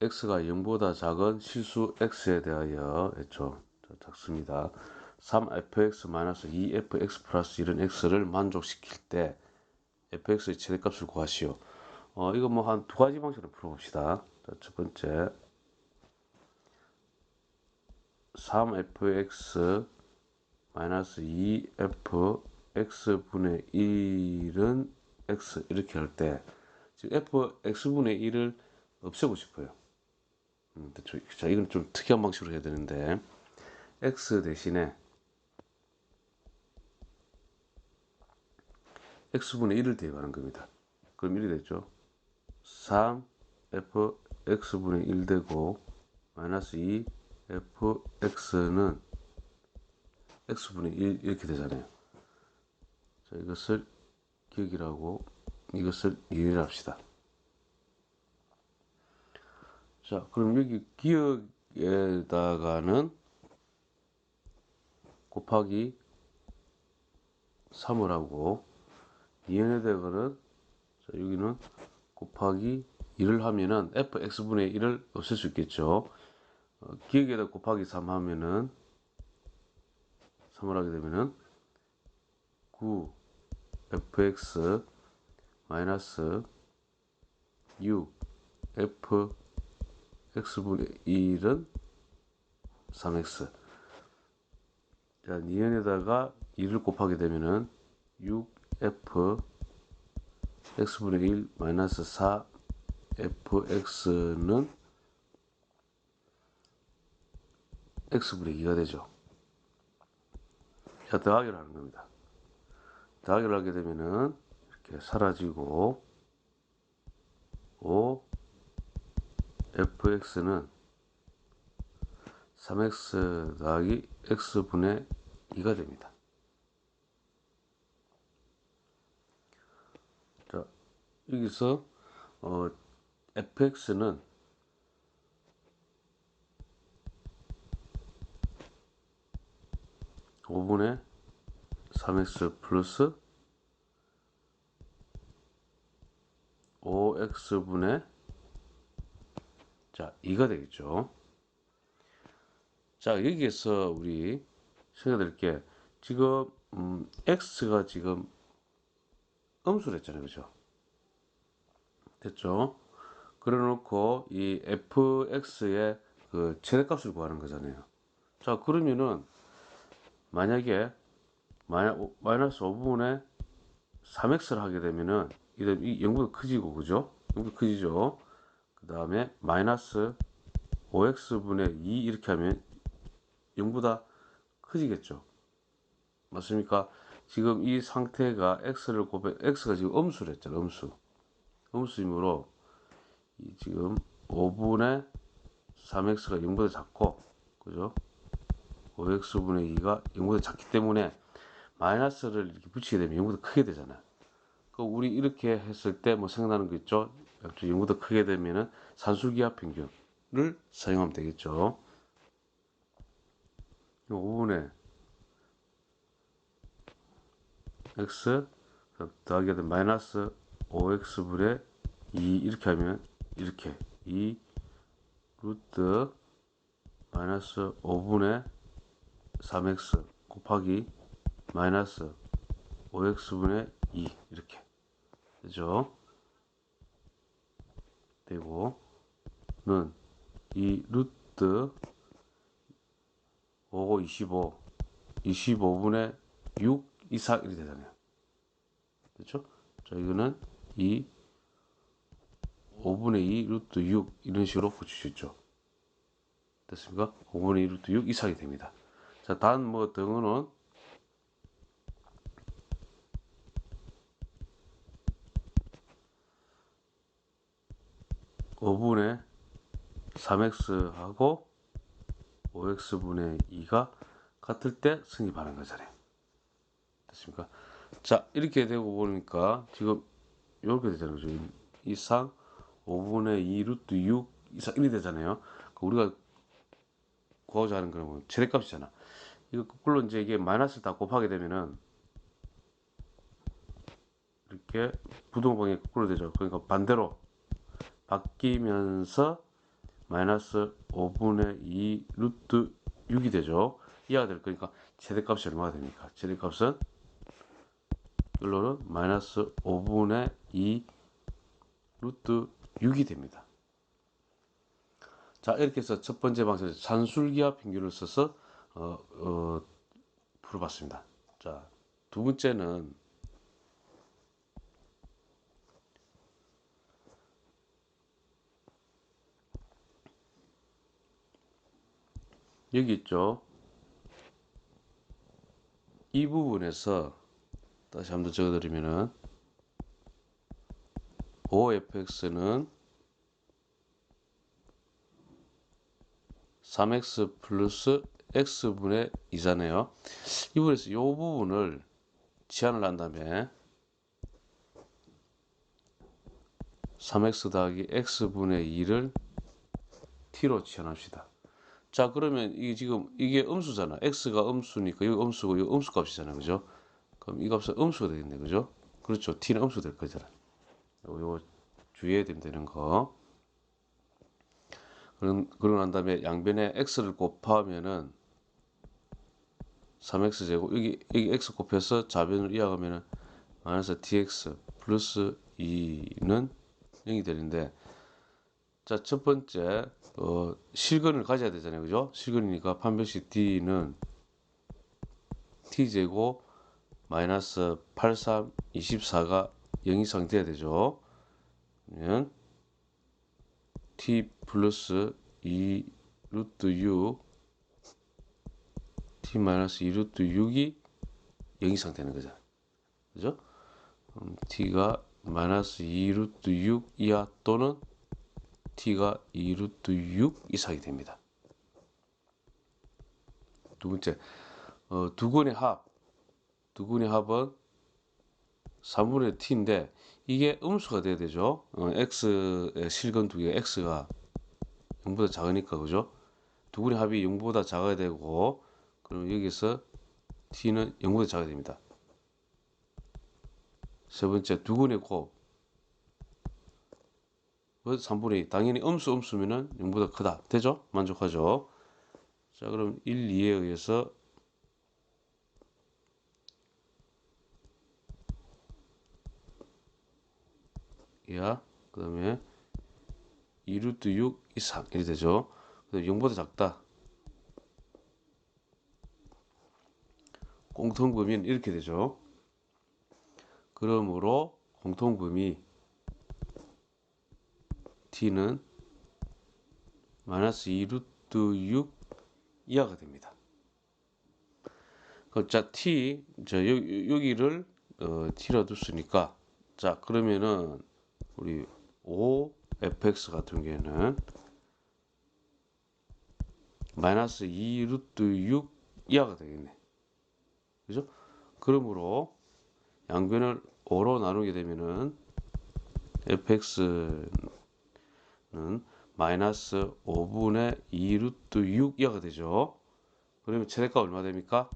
x가 0보다 작은 실수 x에 대하여 했죠. 자, 작습니다. 3fx-2fx 플러스 1은 x를 만족시킬 때 fx의 최대값을 구하시오. 어, 이거 뭐 한 두 가지 방식으로 풀어봅시다. 자, 첫 번째 3fx 2f x분의 1은 x 이렇게 할 때 지금 f x분의 1을 없애고 싶어요. 음, 자, 이건 좀 특이한 방식으로 해야 되는데 x 대신에 x분의 1을 대입하는 겁니다. 그럼 1이 됐죠. 3f x분의 1 되고 마이너스 2 fx는 x분의 1 이렇게 되잖아요. 자, 이것을 기억이라고 이것을 1이라 합시다. 자, 그럼 여기 기억에다가는 곱하기 3을 하고 이연에 대거는 자, 여기는 곱하기 1을 하면은 fx분의 1을 없앨 수 있겠죠. 어, 기억에다 곱하기 3 하면은 3을 하게 되면은 9 fx 마이너스 6 f x분의 1은 3x 자, 니은에다가 2를 곱하게 되면은 6f x분의 1 마이너스 4 fx는 x분의 2가 되죠. 자, 더하기를 하는 겁니다. 더하기를 하게 되면은 이렇게 사라지고 5 fx는 3x 더하기 x분의 2가 됩니다. 자, 여기서 어, fx는 5분의 3x 플러스 5x분의 자 2가 되겠죠. 자 여기에서 우리 생각될 게 지금 음, x가 지금 음수를 했잖아요. 그죠? 됐죠? 그래 놓고 이 fx의 그 최대값을 구하는 거잖아요. 자 그러면은 만약에 마이너스 5분의 3x를 하게 되면은 이 0보다 커지고 그죠? 0보다 커지죠? 그 다음에 마이너스 5x분의 2 이렇게 하면 0보다 커지겠죠? 맞습니까? 지금 이 상태가 x를 곱해 x가 지금 음수를 했잖아요. 음수. 음수이므로 지금 5분의 3x가 0보다 작고 그죠? 5x분의 2가 0보다 작기 때문에 마이너스를 이렇게 붙이게 되면 0보다 크게 되잖아요. 그 우리 이렇게 했을 때 뭐 생각나는 거 있죠? 0보다 크게 되면은 산술기하 평균을 사용하면 되겠죠. 5분의 x 더하게 된 마이너스 5x분의 2 이렇게 하면 이렇게 2 루트 마이너스 5분의 3x 곱하기 마이너스 5x분의 2 이렇게 되죠. 되고 는 이 루트 5고 25 25분의 6 이상 이렇게 되잖아요. 그렇죠? 자 이거는 이 5분의 2 루트 6 이런 식으로 있죠. 됐습니까? 5분의 2 루트 6 이상이 됩니다. 자, 단 뭐 등호는 5분의 3x하고 5x분의 2가 같을 때 반응 거잖아요. 됐습니까? 자, 이렇게 되고 보니까 지금 이렇게 되잖아요. 그죠? 이상 5분의 2 루트 6 이상 1이 되잖아요. 그 우리가 구하고자 하는 거는 뭐 최대값이잖아. 이거 거꾸로 이제 이게 마이너스 다 곱하게 되면은 이렇게 부동방이 거꾸로 되죠. 그러니까 반대로 바뀌면서 마이너스 5분의 2 루트 6이 되죠. 이하가 될 거니까 최대값이 얼마가 됩니까? 최대값은 결론은 마이너스 5분의 2 루트 6이 됩니다. 자 이렇게 해서 첫 번째 방식에서 산술기하 평균을 써서 어, 어, 풀어봤습니다. 자 두 번째는 여기 있죠. 이 부분에서 다시 한번 적어드리면은 5fx는 3x 플러스 x분의 2잖아요. 이 부분에서 이 부분을 치환을 한 다음에 3x 더하기 x분의 2를 t로 치환합시다. 자 그러면 이게 지금 이게 음수잖아. x가 음수니까 이거 음수고 이거 음수 값이잖아. 그죠? 그럼 이 값은 음수가 되겠네. 그죠? 그렇죠. t는 음수 될 거잖아. 요거, 요거 주의해야 되는 거. 그런 그러고 난 다음에 양변에 x를 곱하면은 3x 제곱 여기 여기 x 곱해서 좌변을 이어가면은 마이너스 tx 플러스 2는 0이 되는데 자 첫 번째 어, 실근을 가져야 되잖아요 그죠 실근이니까 판별식 d는 t 제곱 마이너스 83 24가 0 이상 돼야 되죠 그러면 t 플러스 2 루트 6 t 마이너스 2 루트 6이 0 이상 되는 거죠. 그죠? 음, t가 마이너스 2 루트 6 이하 또는 t가 2 루트 6 이상이 됩니다. 두 번째, 어, 두근의 합. 두근의 합은 3분의 t인데 이게 음수가 돼야 되죠. 어, x의 실근 두 개, x가 0보다 작으니까 그죠? 두근의 합이 0보다 작아야 되고 그럼 여기서 t는 0보다 작아야 됩니다. 세 번째 두근의 곱 3분의 2 당연히 음수 음수면은 0보다 크다 되죠? 만족하죠? 자 그럼 1, 2에 의해서 야, 그 다음에 2루트 6 이상 이렇게 되죠. 그다음 0보다 작다. 공통범위는 이렇게 되죠. 그러므로 공통범위 t는 마이너스 2루트 6 이하가 됩니다. 자 t 자 여기, 여기를 어, t라 뒀으니까 자 그러면은 우리 5fx 같은 경우에는 마이너스 2 루트 6 이하가 되겠네. 그죠? 그러므로 양변을 5로 나누게 되면은 fx 는 마이너스 5분의 2 루트 6 이하가 되죠. 그러면 최대값 얼마 됩니까?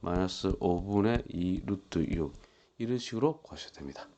마이너스 5분의 2 루트 6 이런 식으로 구하셔도 됩니다.